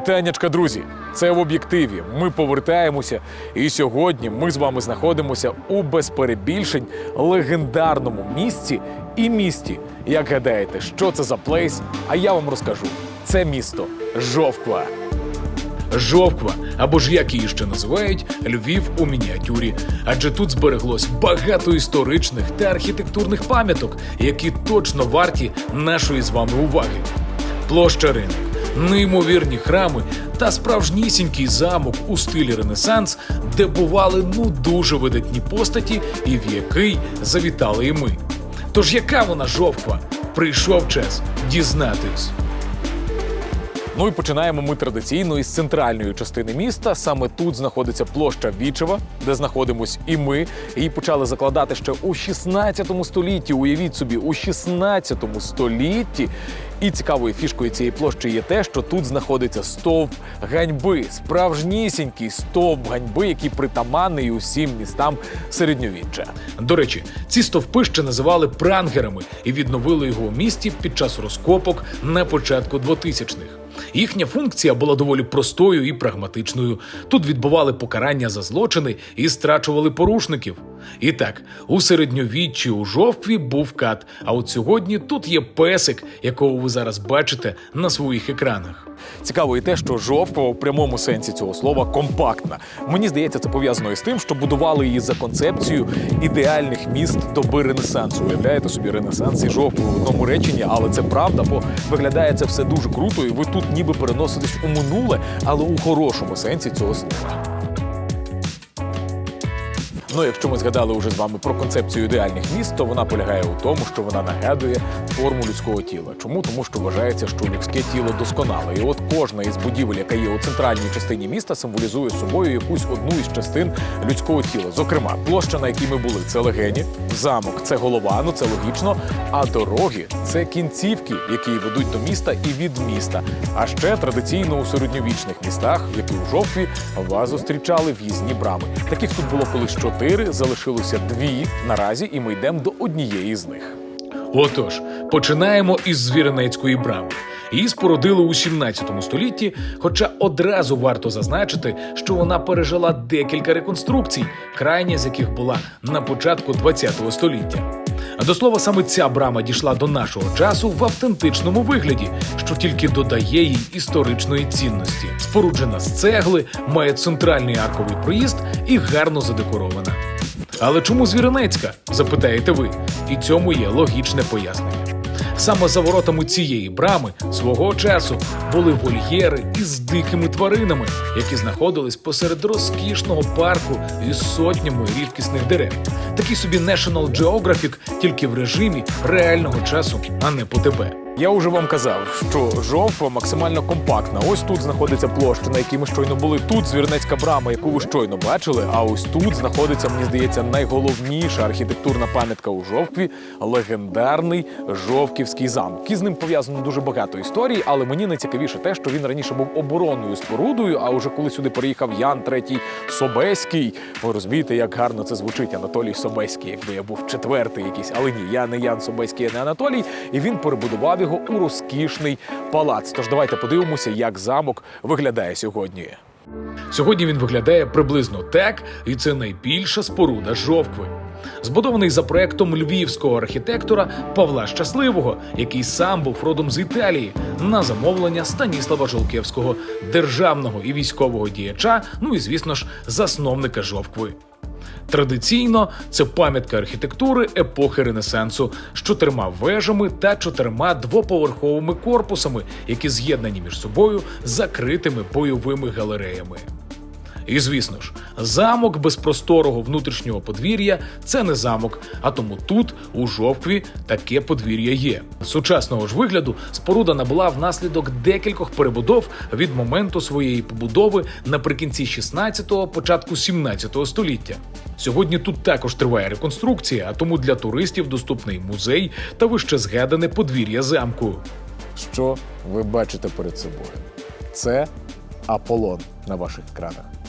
Вітаннячка, друзі! Це в об'єктиві. Ми повертаємося, і сьогодні ми з вами знаходимося у без перебільшень легендарному місці і місті. Як гадаєте, що це за плейс? А я вам розкажу: це місто Жовква. Жовква, або ж як її ще називають, Львів у мініатюрі. Адже тут збереглось багато історичних та архітектурних пам'яток, які точно варті нашої з вами уваги. Площа ринок, неймовірні храми та справжнісінький замок у стилі Ренесанс, де бували ну дуже видатні постаті, і в який завітали і ми. Тож яка вона жовква? Прийшов час дізнатись. Ну і починаємо ми традиційно із центральної частини міста. Саме тут знаходиться площа Вічева, де знаходимось і ми. Її почали закладати ще у 16 столітті. Уявіть собі, у 16 столітті. І цікавою фішкою цієї площі є те, що тут знаходиться стовп ганьби, справжнісінький стовп ганьби, який притаманний усім містам середньовіччя. До речі, ці стовпи ще називали прангерами і відновили його у місті під час розкопок на початку 2000-х. Їхня функція була доволі простою і прагматичною. Тут відбували покарання за злочини і страчували порушників. І так, у середньовіччі у жовтві був кат. А от сьогодні тут є песик, якого ви зараз бачите на своїх екранах. Цікаво і те, що жовтва у прямому сенсі цього слова компактна. Мені здається, це пов'язано із тим, що будували її за концепцією ідеальних міст доби Ренесансу. Уявляєте собі Ренесанс і жовтку в одному реченні, але це правда, бо виглядає це все дуже круто, і ви тут ніби переноситесь у минуле, але у хорошому сенсі цього слова. Ну, якщо ми згадали уже з вами про концепцію ідеальних міст, то вона полягає у тому, що вона нагадує форму людського тіла. Чому? Тому що вважається, що людське тіло досконале. І от кожна із будівель, яка є у центральній частині міста, символізує собою якусь одну із частин людського тіла. Зокрема, площа, на якій ми були, це легені, замок це голова, ну це логічно. А дороги це кінцівки, які ведуть до міста і від міста. А ще традиційно у середньовічних містах, як і у жовтві, вас зустрічали в'їзні брами. Таких тут було колись чотири, залишилося дві наразі, і ми йдемо до однієї з них. Отож, починаємо із Звіринецької брами. Її спорудили у 17 столітті, хоча одразу варто зазначити, що вона пережила декілька реконструкцій, крайня з яких була на початку 20 століття. А до слова, саме ця брама дійшла до нашого часу в автентичному вигляді, що тільки додає їй історичної цінності. Споруджена з цегли, має центральний арковий проїзд і гарно задекорована. Але чому Звіринецька? запитаєте ви. І цьому є логічне пояснення. Саме за воротами цієї брами свого часу були вольєри із дикими тваринами, які знаходились посеред розкішного парку із сотнями рідкісних дерев. Такий собі National Geographic, тільки в режимі реального часу, а не по тебе. Я вже вам казав, що жовтва максимально компактна. Ось тут знаходиться площа, на якій ми щойно були. Тут звірнецька брама, яку ви щойно бачили. А ось тут знаходиться, мені здається, найголовніша архітектурна пам'ятка у жовтві легендарний Жовківський замок. І з ним пов'язано дуже багато історій, але мені найцікавіше те, що він раніше був оборонною спорудою. А уже коли сюди приїхав Ян III Собеський, ви розумієте, як гарно це звучить Анатолій Собеський, якби я був четвертий якийсь, але ні, я не Ян Собеський, я не Анатолій. І він перебудував його у розкішний палац. Тож давайте подивимося, як замок виглядає сьогодні. Сьогодні він виглядає приблизно так, і це найбільша споруда жовкви. Збудований за проектом львівського архітектора Павла Щасливого, який сам був родом з Італії, на замовлення Станіслава Жолкевського, державного і військового діяча, ну і звісно ж, засновника жовкви. Традиційно це пам'ятка архітектури епохи Ренесансу з чотирма вежами та чотирма двоповерховими корпусами, які з'єднані між собою закритими бойовими галереями. І звісно ж, замок без просторого внутрішнього подвір'я це не замок, а тому тут, у жовкві, таке подвір'я є. Сучасного ж вигляду споруда набула внаслідок декількох перебудов від моменту своєї побудови наприкінці 16-го, початку 17-го століття. Сьогодні тут також триває реконструкція, а тому для туристів доступний музей та вище згадане подвір'я замку. Що ви бачите перед собою? Це Аполлон на ваших екранах.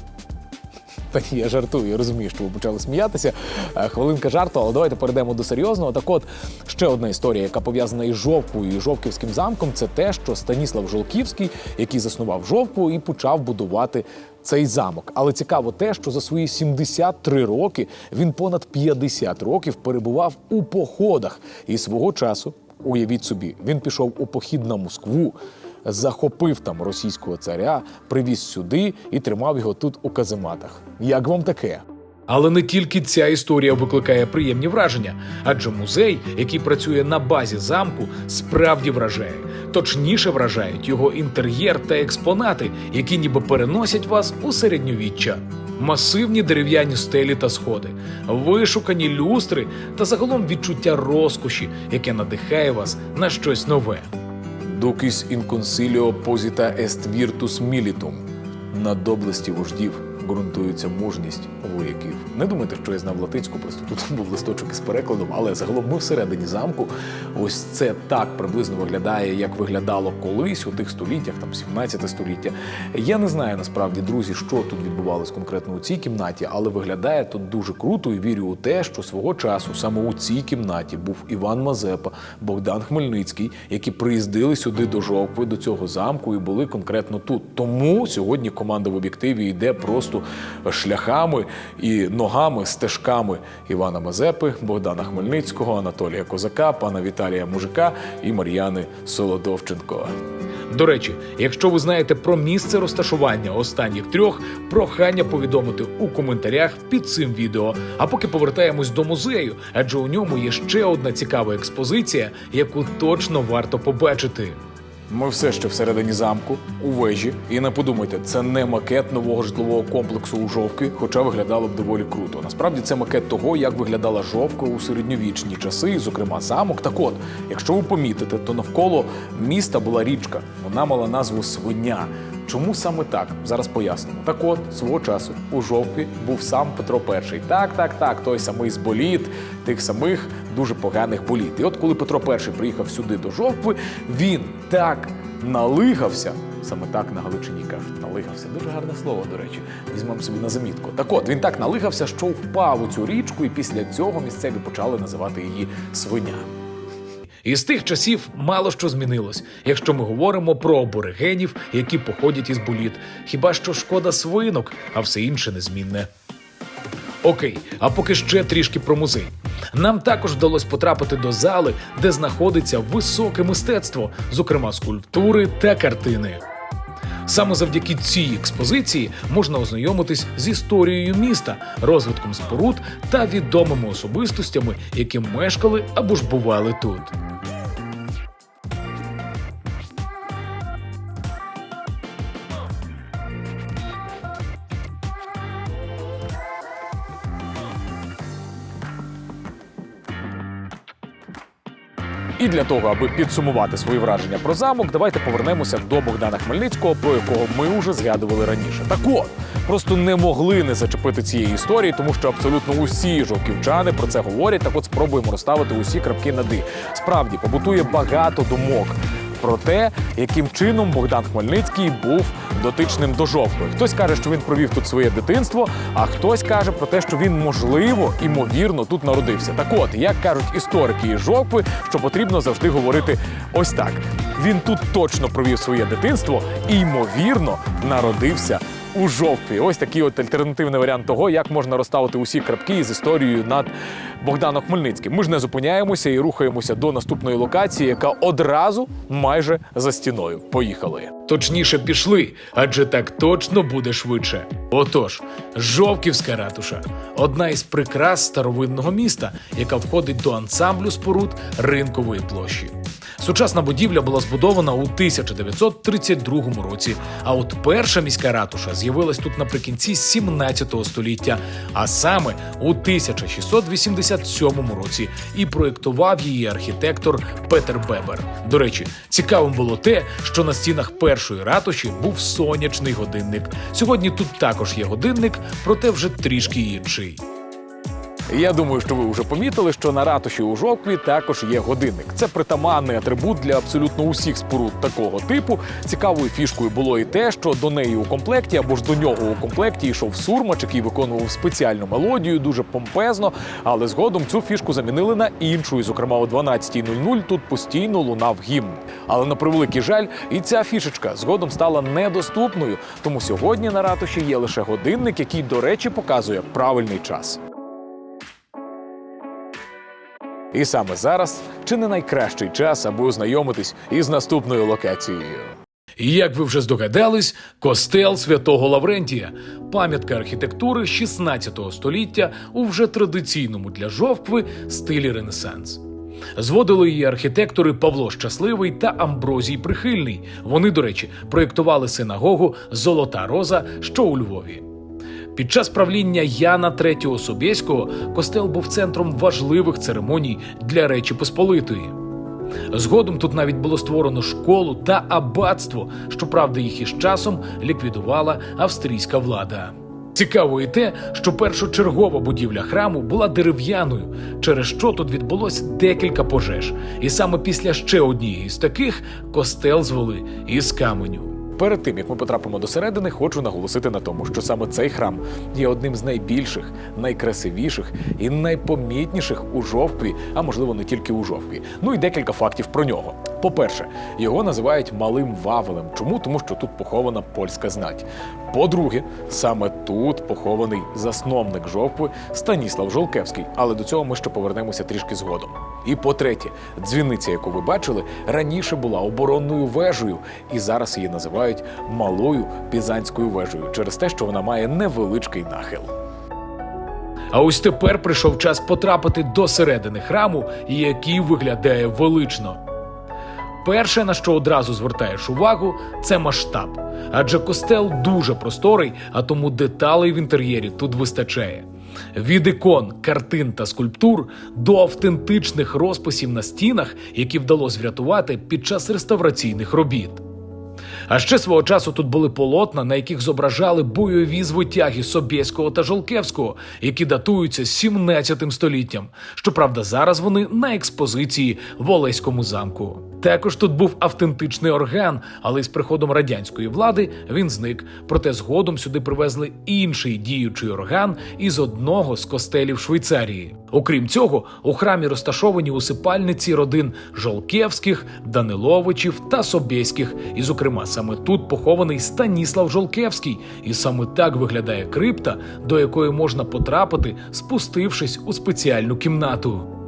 Та ні, я жартую, я розумію, що ви почали сміятися. Е, Хвилинка жарту, але давайте перейдемо до серйозного. Так от ще одна історія, яка пов'язана із Жовквою і Жовківським замком, це те, що Станіслав Жолківський, який заснував Жовкву і почав будувати цей замок. Але цікаво те, що за свої 73 роки він понад 50 років перебував у походах і свого часу. Уявіть собі, він пішов у похід на Москву, захопив там російського царя, привіз сюди і тримав його тут у казематах. Як вам таке? Але не тільки ця історія викликає приємні враження, адже музей, який працює на базі замку, справді вражає. Точніше вражають його інтер'єр та експонати, які ніби переносять вас у середньовіччя. Масивні дерев'яні стелі та сходи, вишукані люстри та загалом відчуття розкоші, яке надихає вас на щось нове. Дукіс інконсиліо позіта ест віртус мілітум. На доблесті вождів ґрунтується мужність вояків. Не думайте, що я знав латинську, просто тут був листочок із перекладом, але загалом ми всередині замку. Ось це так приблизно виглядає, як виглядало колись у тих століттях, там 17 століття. Я не знаю насправді, друзі, що тут відбувалось конкретно у цій кімнаті, але виглядає тут дуже круто і вірю у те, що свого часу саме у цій кімнаті був Іван Мазепа, Богдан Хмельницький, які приїздили сюди до Жовкви, до цього замку і були конкретно тут. Тому сьогодні команда в об'єктиві йде просто шляхами і ногами, стежками Івана Мазепи, Богдана Хмельницького, Анатолія Козака, пана Віталія Мужика і Мар'яни Солодовченко. До речі, якщо ви знаєте про місце розташування останніх трьох, прохання повідомити у коментарях під цим відео. А поки повертаємось до музею, адже у ньому є ще одна цікава експозиція, яку точно варто побачити. Ми все ще всередині замку, у вежі. І не подумайте, це не макет нового житлового комплексу у Жовки, хоча виглядало б доволі круто. Насправді це макет того, як виглядала Жовка у середньовічні часи, зокрема замок. Так от, якщо ви помітите, то навколо міста була річка. Вона мала назву Свиня. Чому саме так? Зараз пояснимо. Так от, свого часу у Жовкві був сам Петро І. Так, так, так, той самий з боліт, тих самих дуже поганих боліт. І от коли Петро І приїхав сюди до Жовкви, він так налигався. Саме так на Галичині кажуть, налигався. Дуже гарне слово, до речі. Візьмемо собі на замітку. Так от, він так налигався, що впав у цю річку, і після цього місцеві почали називати її свиня. І з тих часів мало що змінилось, якщо ми говоримо про аборигенів, які походять із боліт. Хіба що шкода свинок, а все інше незмінне. Окей, а поки ще трішки про музей. Нам також вдалося потрапити до зали, де знаходиться високе мистецтво, зокрема скульптури та картини. Саме завдяки цій експозиції можна ознайомитись з історією міста, розвитком споруд та відомими особистостями, які мешкали або ж бували тут. І для того, аби підсумувати свої враження про замок, давайте повернемося до Богдана Хмельницького, про якого ми вже згадували раніше. Так от просто не могли не зачепити цієї історії, тому що абсолютно усі жовківчани про це говорять. Так от спробуємо розставити усі крапки на «ди». Справді побутує багато думок. Про те, яким чином Богдан Хмельницький був дотичним до жовтої. Хтось каже, що він провів тут своє дитинство, а хтось каже про те, що він можливо імовірно тут народився. Так от, як кажуть історики і жовтви, що потрібно завжди говорити ось так: він тут точно провів своє дитинство і ймовірно народився. У жовтві. Ось такий от альтернативний варіант того, як можна розставити усі крапки із історією над Богданом Хмельницьким. Ми ж не зупиняємося і рухаємося до наступної локації, яка одразу майже за стіною. Поїхали. Точніше пішли, адже так точно буде швидше. Отож, Жовківська ратуша одна із прикрас старовинного міста, яка входить до ансамблю споруд ринкової площі. Сучасна будівля була збудована у 1932 році. А от перша міська ратуша з'явилась тут наприкінці 17 століття, а саме у 1687 році, і проєктував її архітектор Петер Бебер. До речі, цікавим було те, що на стінах першої ратуші був сонячний годинник. Сьогодні тут також є годинник, проте вже трішки інший. Я думаю, що ви вже помітили, що на ратуші у жовкві також є годинник. Це притаманний атрибут для абсолютно усіх споруд такого типу. Цікавою фішкою було і те, що до неї у комплекті або ж до нього у комплекті йшов сурмач, який виконував спеціальну мелодію, дуже помпезно. Але згодом цю фішку замінили на іншу. І, зокрема, о 12.00 тут постійно лунав гімн. Але на превеликий жаль, і ця фішечка згодом стала недоступною. Тому сьогодні на ратуші є лише годинник, який, до речі, показує правильний час. І саме зараз чи не найкращий час, аби ознайомитись із наступною локацією. Як ви вже здогадались, костел святого Лаврентія, пам'ятка архітектури 16 століття у вже традиційному для жовкви стилі Ренесанс. Зводили її архітектори Павло Щасливий та Амброзій Прихильний. Вони, до речі, проєктували синагогу Золота Роза, що у Львові. Під час правління Яна III Собєського костел був центром важливих церемоній для Речі Посполитої. Згодом тут навіть було створено школу та аббатство, щоправда, їх із часом ліквідувала австрійська влада. Цікаво і те, що першочергова будівля храму була дерев'яною, через що тут відбулось декілька пожеж. І саме після ще однієї з таких костел звели із каменю. Перед тим як ми потрапимо до середини, хочу наголосити на тому, що саме цей храм є одним з найбільших, найкрасивіших і найпомітніших у жовкві, а можливо не тільки у жовкві. Ну і декілька фактів про нього. По-перше, його називають малим Вавелем. Чому? Тому що тут похована польська знать. По-друге, саме тут похований засновник жовкви Станіслав Жолкевський. Але до цього ми ще повернемося трішки згодом. І по-третє, дзвіниця, яку ви бачили, раніше була оборонною вежею, і зараз її називають малою пізанською вежею через те, що вона має невеличкий нахил. А ось тепер прийшов час потрапити до середини храму, який виглядає велично. Перше, на що одразу звертаєш увагу, це масштаб. Адже костел дуже просторий, а тому деталей в інтер'єрі тут вистачає. Від ікон, картин та скульптур до автентичних розписів на стінах, які вдалося врятувати під час реставраційних робіт. А ще свого часу тут були полотна, на яких зображали бойові звитяги Собєського та Жолкевського, які датуються 17 століттям. Щоправда, зараз вони на експозиції в Олеському замку. Також тут був автентичний орган, але з приходом радянської влади він зник. Проте згодом сюди привезли інший діючий орган із одного з костелів Швейцарії. Окрім цього, у храмі розташовані усипальниці родин Жолкевських, Даниловичів та Собєських. І, зокрема, саме тут похований Станіслав Жолкевський. І саме так виглядає крипта, до якої можна потрапити, спустившись у спеціальну кімнату.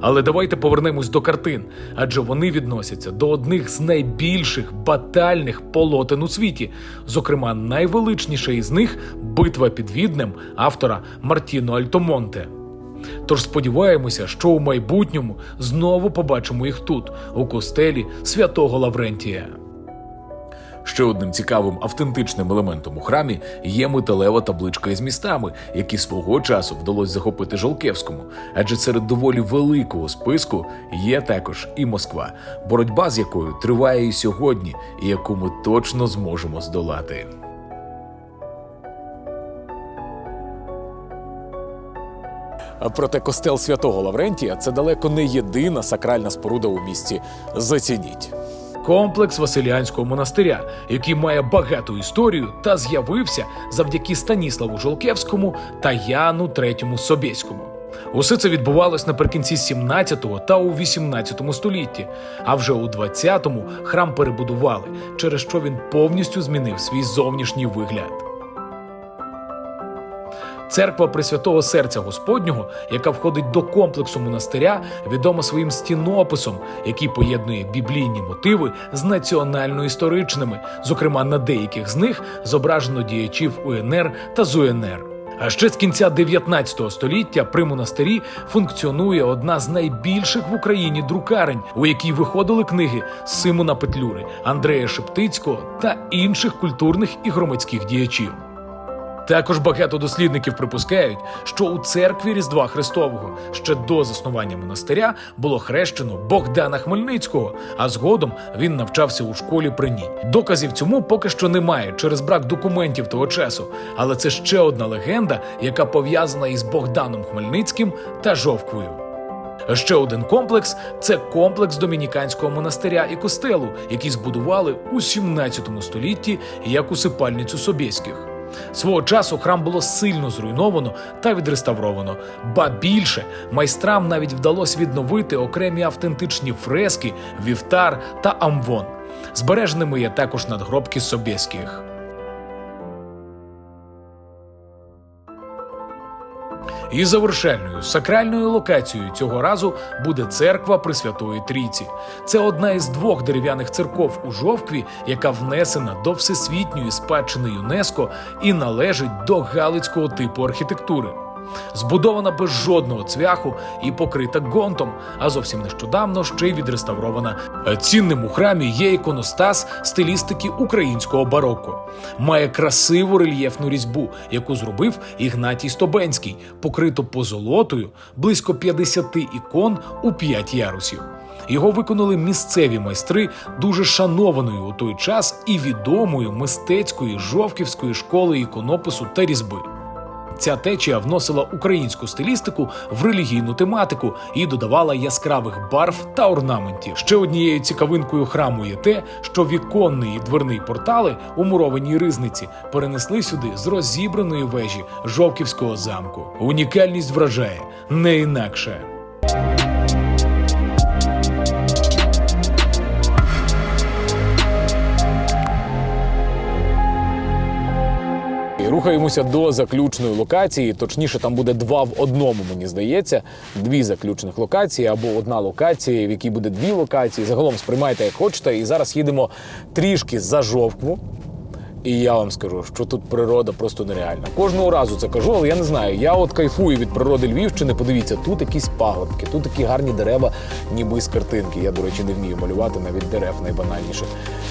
Але давайте повернемось до картин, адже вони відносяться до одних з найбільших батальних полотен у світі. Зокрема, найвеличніша із них битва під Віднем автора Мартіно Альтомонте. Тож сподіваємося, що у майбутньому знову побачимо їх тут, у костелі святого Лаврентія. Ще одним цікавим автентичним елементом у храмі є металева табличка із містами, які свого часу вдалося захопити Жолкевському. Адже серед доволі великого списку є також і Москва, боротьба з якою триває і сьогодні, і яку ми точно зможемо здолати. Проте костел святого Лаврентія це далеко не єдина сакральна споруда у місті. Зацініть. Комплекс Василіанського монастиря, який має багату історію та з'явився завдяки Станіславу Жолкевському та Яну III Собєському. Усе це відбувалось наприкінці 17 та у 18 столітті. А вже у 20-му храм перебудували, через що він повністю змінив свій зовнішній вигляд. Церква Пресвятого Серця Господнього, яка входить до комплексу монастиря, відома своїм стінописом, який поєднує біблійні мотиви з національно-історичними. Зокрема, на деяких з них зображено діячів УНР та ЗУНР. А ще з кінця 19 століття при монастирі функціонує одна з найбільших в Україні друкарень, у якій виходили книги Симона Петлюри, Андрея Шептицького та інших культурних і громадських діячів. Також багато дослідників припускають, що у церкві Різдва Христового ще до заснування монастиря було хрещено Богдана Хмельницького, а згодом він навчався у школі при ній. Доказів цьому поки що немає через брак документів того часу, але це ще одна легенда, яка пов'язана із Богданом Хмельницьким та Жовквою. Ще один комплекс це комплекс домініканського монастиря і костелу, який збудували у 17 столітті як усипальницю Собєських. Свого часу храм було сильно зруйновано та відреставровано. Ба більше майстрам навіть вдалося відновити окремі автентичні фрески, вівтар та амвон. Збереженими є також надгробки Собєських. І завершальною сакральною локацією цього разу буде церква Пресвятої Трійці. Це одна із двох дерев'яних церков у Жовкві, яка внесена до всесвітньої спадщини ЮНЕСКО і належить до галицького типу архітектури. Збудована без жодного цвяху і покрита ґонтом, а зовсім нещодавно ще й відреставрована. Е, Цінним у храмі є іконостас стилістики українського бароко. Має красиву рельєфну різьбу, яку зробив Ігнатій Стобенський, покрито позолотою близько 50 ікон у 5 ярусів. Його виконали місцеві майстри дуже шанованої у той час і відомої мистецької жовківської школи іконопису та різьби. Ця течія вносила українську стилістику в релігійну тематику і додавала яскравих барв та орнаментів. Ще однією цікавинкою храму є те, що віконний і дверний портали у мурованій ризниці перенесли сюди з розібраної вежі Жовківського замку. Унікальність вражає не інакше. Рухаємося до заключної локації. Точніше, там буде два в одному, мені здається. Дві заключних локації або одна локація, в якій буде дві локації. Загалом сприймайте як хочете. І зараз їдемо трішки за жовкву. І я вам скажу, що тут природа просто нереальна. Кожного разу це кажу, але я не знаю. Я от кайфую від природи Львівщини. Подивіться, тут якісь пагорбки, тут такі гарні дерева, ніби з картинки. Я, до речі, не вмію малювати навіть дерев найбанальніше.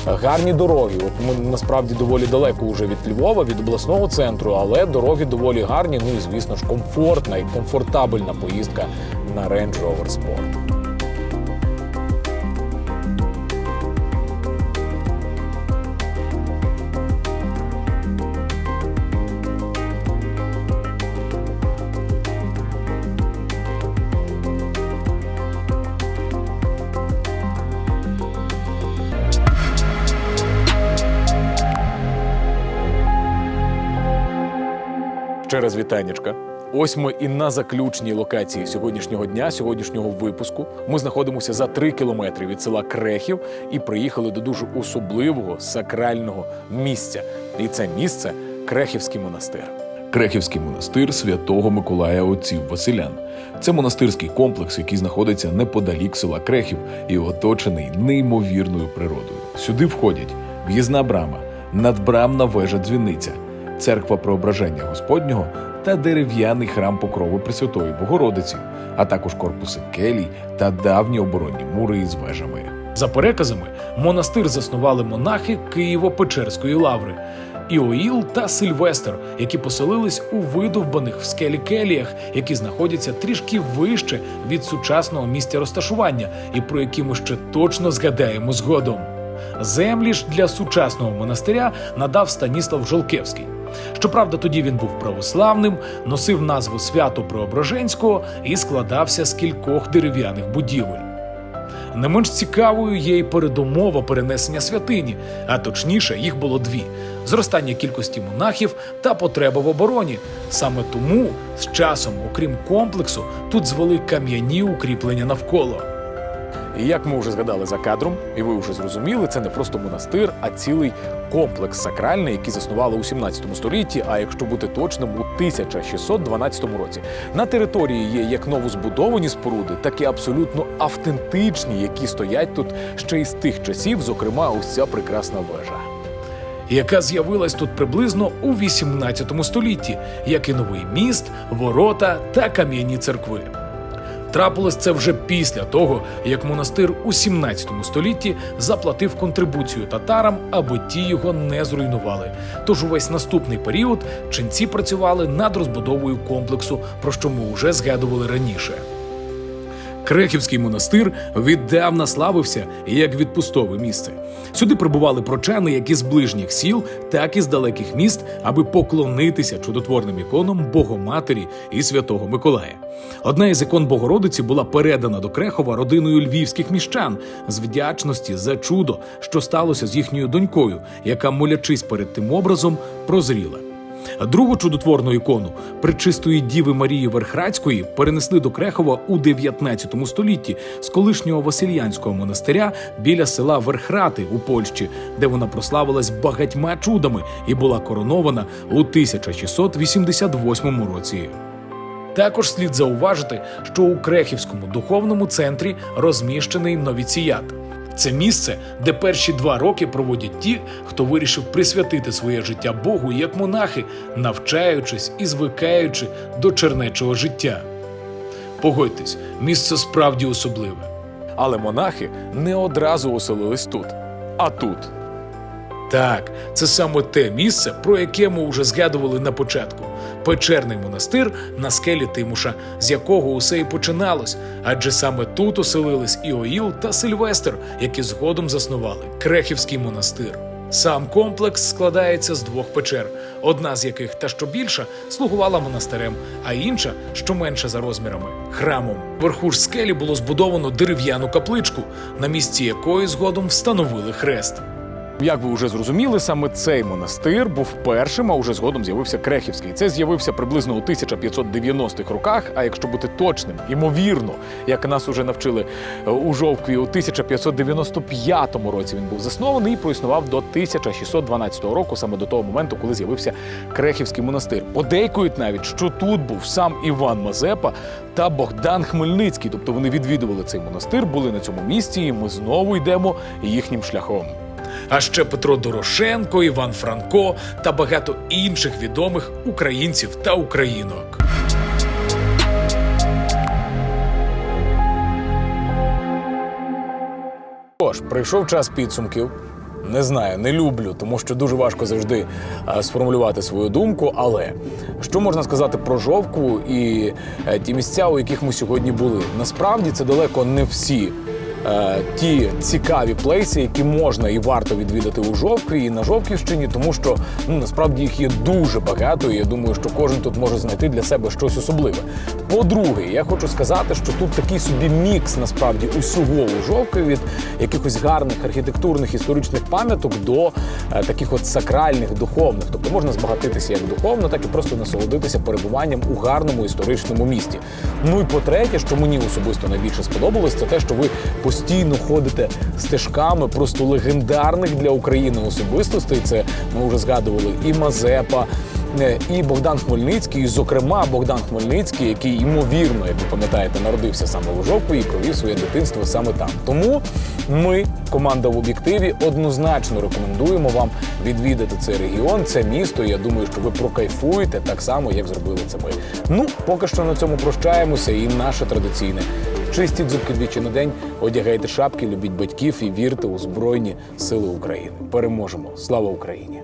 Гарні дороги. От ми насправді доволі далеко вже від Львова, від обласного центру, але дороги доволі гарні. Ну і звісно ж, комфортна і комфортабельна поїздка на Range Rover Sport. Ще раз вітаннячка. Ось ми і на заключній локації сьогоднішнього дня, сьогоднішнього випуску. Ми знаходимося за три кілометри від села Крехів і приїхали до дуже особливого сакрального місця. І це місце Крехівський монастир. Крехівський монастир святого Миколая Отців Василян. Це монастирський комплекс, який знаходиться неподалік села Крехів і оточений неймовірною природою. Сюди входять в'їзна брама, надбрамна вежа дзвіниця, церква Преображення Господнього та дерев'яний храм Покрови Пресвятої Богородиці, а також корпуси келій та давні оборонні мури із вежами. За переказами, монастир заснували монахи Києво-Печерської лаври. Іоїл та Сильвестр, які поселились у видовбаних в скелі келіях, які знаходяться трішки вище від сучасного місця розташування, і про які ми ще точно згадаємо згодом. Землі ж для сучасного монастиря надав Станіслав Жолкевський. Щоправда, тоді він був православним, носив назву свято Преображенського і складався з кількох дерев'яних будівель. Не менш цікавою є й передумова перенесення святині, а точніше, їх було дві: зростання кількості монахів та потреба в обороні. Саме тому з часом, окрім комплексу, тут звели кам'яні укріплення навколо. І як ми вже згадали за кадром, і ви вже зрозуміли, це не просто монастир, а цілий комплекс сакральний, який заснували у 17 столітті, а якщо бути точним, у 1612 році. На території є як новозбудовані споруди, так і абсолютно автентичні, які стоять тут ще із тих часів, зокрема, ось ця прекрасна вежа. яка з'явилась тут приблизно у 18 столітті, як і новий міст, ворота та кам'яні церкви. Трапилось це вже після того, як монастир у 17 столітті заплатив контрибуцію татарам, аби ті його не зруйнували. Тож увесь наступний період ченці працювали над розбудовою комплексу, про що ми вже згадували раніше. Крехівський монастир віддавна славився як відпустове місце. Сюди прибували прочани як із ближніх сіл, так і з далеких міст, аби поклонитися чудотворним іконам Богоматері і Святого Миколая. Одна із ікон Богородиці була передана до Крехова родиною львівських міщан з вдячності за чудо, що сталося з їхньою донькою, яка, молячись перед тим образом, прозріла. Другу чудотворну ікону пречистої Діви Марії Верхрацької перенесли до Крехова у 19 столітті з колишнього Васильянського монастиря біля села Верхрати у Польщі, де вона прославилась багатьма чудами і була коронована у 1688 році. Також слід зауважити, що у Крехівському духовному центрі розміщений новіціят. Це місце, де перші два роки проводять ті, хто вирішив присвятити своє життя Богу як монахи, навчаючись і звикаючи до чернечого життя. Погодьтесь, місце справді особливе. Але монахи не одразу оселились тут, а тут. Так, це саме те місце, про яке ми вже згадували на початку. Печерний монастир на скелі Тимуша, з якого усе і починалось, адже саме тут оселились Іоїл та Сильвестр, які згодом заснували Крехівський монастир. Сам комплекс складається з двох печер, одна з яких, та що більша, слугувала монастирем, а інша, що менша за розмірами, храмом. Вверху ж скелі було збудовано дерев'яну капличку, на місці якої згодом встановили хрест. Як ви вже зрозуміли, саме цей монастир був першим, а вже згодом з'явився Крехівський. Це з'явився приблизно у 1590-х роках. А якщо бути точним, ймовірно, як нас уже навчили е, у Жовкві, у 1595 році він був заснований і проіснував до 1612 року, саме до того моменту, коли з'явився Крехівський монастир. Подейкують навіть, що тут був сам Іван Мазепа та Богдан Хмельницький. Тобто вони відвідували цей монастир, були на цьому місці, і ми знову йдемо їхнім шляхом. А ще Петро Дорошенко, Іван Франко та багато інших відомих українців та українок. Тож, прийшов час підсумків. Не знаю, не люблю, тому що дуже важко завжди сформулювати свою думку. Але що можна сказати про жовку і е, ті місця, у яких ми сьогодні були? Насправді це далеко не всі. Е, Ті цікаві плейси, які можна і варто відвідати у Жовкві і на Жовківщині, тому що ну насправді їх є дуже багато, і я думаю, що кожен тут може знайти для себе щось особливе. По-друге, я хочу сказати, що тут такий собі мікс насправді усього у Жовкві від якихось гарних архітектурних історичних пам'яток до е, таких от сакральних, духовних. Тобто можна збагатитися як духовно, так і просто насолодитися перебуванням у гарному історичному місті. Ну і по-третє, що мені особисто найбільше сподобалось, це те, що ви постійно ходите стежками просто легендарних для України особистостей. Це ми вже згадували і Мазепа. Е, І Богдан Хмельницький, і, зокрема Богдан Хмельницький, який ймовірно, як ви пам'ятаєте, народився саме у Жовкві і провів своє дитинство саме там. Тому ми, команда в об'єктиві, однозначно рекомендуємо вам відвідати цей регіон, це місто. Я думаю, що ви прокайфуєте так само, як зробили це ми. Ну, поки що на цьому прощаємося. І наше традиційне. Чистіть зубки двічі на день, одягайте шапки, любіть батьків і вірте у Збройні Сили України. Переможемо! Слава Україні!